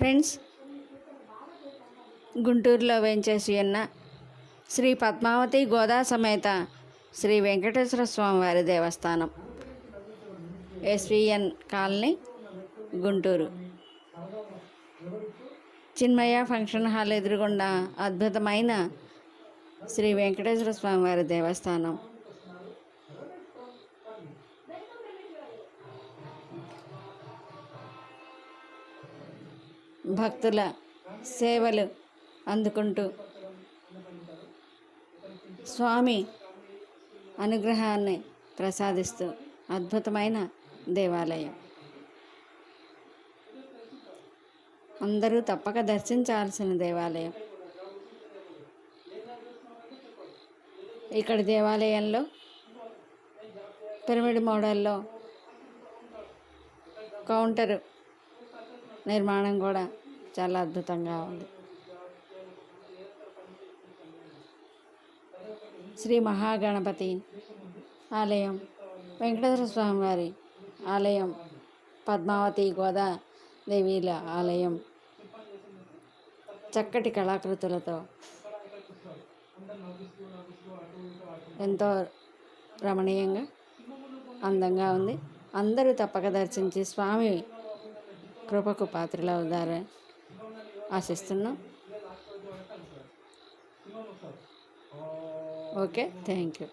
Friends గుంటూరులో వెంచేసి ఉన్న శ్రీ పద్మావతి గోదా సమేత శ్రీ వెంకటేశ్వర స్వామివారి దేవస్థానం SVN colony Guntur. Chinmaya function hall ఎదురుగుండా అద్భుతమైన శ్రీ వెంకటేశ్వర స్వామివారి దేవస్థానం. భక్తుల సేవలు అందుకుంటూ స్వామి అనుగ్రహాన్ని ప్రసాదిస్తూ అద్భుతమైన దేవాలయం. అందరూ తప్పక దర్శించాల్సిన దేవాలయం. ఇక్కడ దేవాలయంలో పిరమిడ్ మోడల్లో కౌంటర్ నిర్మాణం కూడా చాలా అద్భుతంగా ఉంది. శ్రీ మహాగణపతి ఆలయం వెంకటేశ్వర స్వామి వారి ఆలయం పద్మావతి గోదా దేవీల ఆలయం చక్కటి కళాకృతులతో ఎంతో రమణీయంగా అందంగా ఉంది. అందరూ తప్పక దర్శించి స్వామి కృపకు పాత్రలవుతారని ఆశిస్తున్నాం. Okay thank you